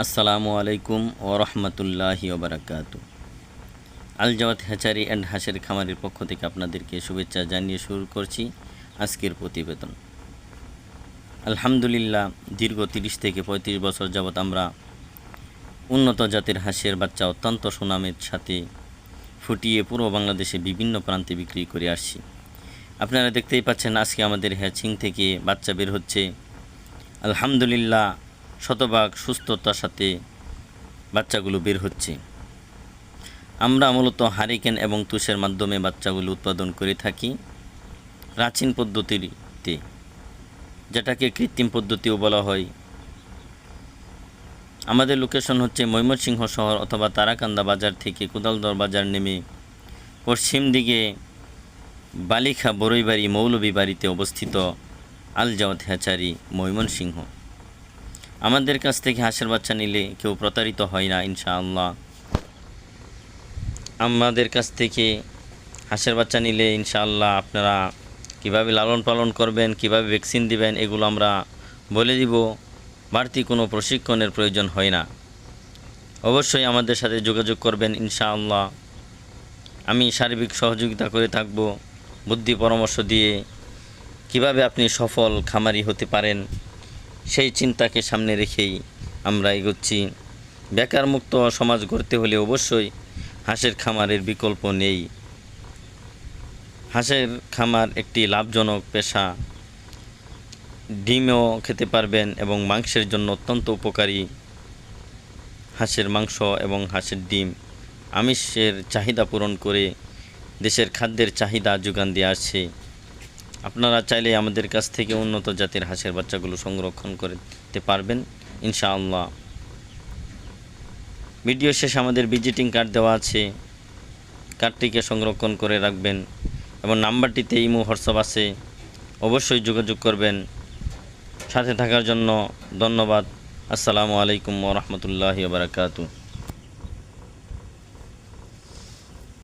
আসসালামু আলাইকুম ও রহমতুল্লাহি ওবরাকাতু আলজাওয়াত হ্যাচারি অ্যান্ড হাঁসের খামারের পক্ষ থেকে আপনাদেরকে শুভেচ্ছা জানিয়ে শুরু করছি আজকের প্রতিবেদন। আলহামদুলিল্লাহ, দীর্ঘ তিরিশ থেকে পঁয়ত্রিশ বছর যাবৎ আমরা উন্নত জাতের হাঁসের বাচ্চা অত্যন্ত সুনামের সাথে ফুটিয়ে পুরো বাংলাদেশে বিভিন্ন প্রান্তে বিক্রি করে আসছি। আপনারা দেখতেই পাচ্ছেন আজকে আমাদের হ্যাচিং থেকে বাচ্চা বের হচ্ছে। আলহামদুলিল্লাহ শতভাগ সুস্থতার সাথে বাচ্চাগুলো বের হচ্ছে। আমরা মূলত হারিকেন এবং তুষের মাধ্যমে বাচ্চাগুলো উৎপাদন করে থাকি প্রাচীন পদ্ধতিতে, যেটাকে কৃত্রিম পদ্ধতিও বলা হয়। আমাদের লোকেশন হচ্ছে ময়মনসিংহ শহর অথবা তারাকান্দা বাজার থেকে কোদালদর বাজার নেমে পশ্চিম দিকে বালিখা বড়ইবাড়ি মৌলভী বাড়িতে অবস্থিত আলজাওয়াত হ্যাচারি ময়মনসিংহ। আমাদের কাছ থেকে হাঁসের বাচ্চা নিলে কেউ প্রতারিত হয় না, ইনশাআল্লাহ। আমাদের কাছ থেকে হাঁসের বাচ্চা নিলে ইনশাআল্লাহ আপনারা কীভাবে লালন পালন করবেন, কীভাবে ভ্যাকসিন দিবেন, এগুলো আমরা বলে দিব। বাড়তি কোনো প্রশিক্ষণের প্রয়োজন হয় না। অবশ্যই আমাদের সাথে যোগাযোগ করবেন, ইনশাআল্লাহ। আমি সার্বিক সহযোগিতা করে থাকব, বুদ্ধি পরামর্শ দিয়ে কীভাবে আপনি সফল খামারি হতে পারেন। সেই চিন্তাকে সামনে রেখেই আমরা এগোচ্ছি। বেকার মুক্ত সমাজ গড়তে হলে অবশ্যই হাঁসের খামারের বিকল্প নেই। হাঁসের খামার একটি লাভজনক পেশা। ডিমও খেতে পারবেন এবং মাংসের জন্য অত্যন্ত উপকারী হাঁসের মাংস এবং হাঁসের ডিম। আমিষের চাহিদা পূরণ করে দেশের খাদ্যের চাহিদা যোগান দিয়ে আসছে। আপনারা চাইলে আমাদের কাছ থেকে উন্নত জাতের হাঁসের বাচ্চাগুলো সংরক্ষণ করতে পারবেন, ইনশাআল্লাহ। ভিডিও শেষে আমাদের ভিজিটিং কার্ড দেওয়া আছে। কার্ডটিকে সংরক্ষণ করে রাখবেন এবং নাম্বারটিতে ইমো, হোয়াটসঅ্যাপ আছে। অবশ্যই যোগাযোগ করবেন। সাথে থাকার জন্য ধন্যবাদ। আসসালামু আলাইকুম রহমতুল্লাহি বারাকাতু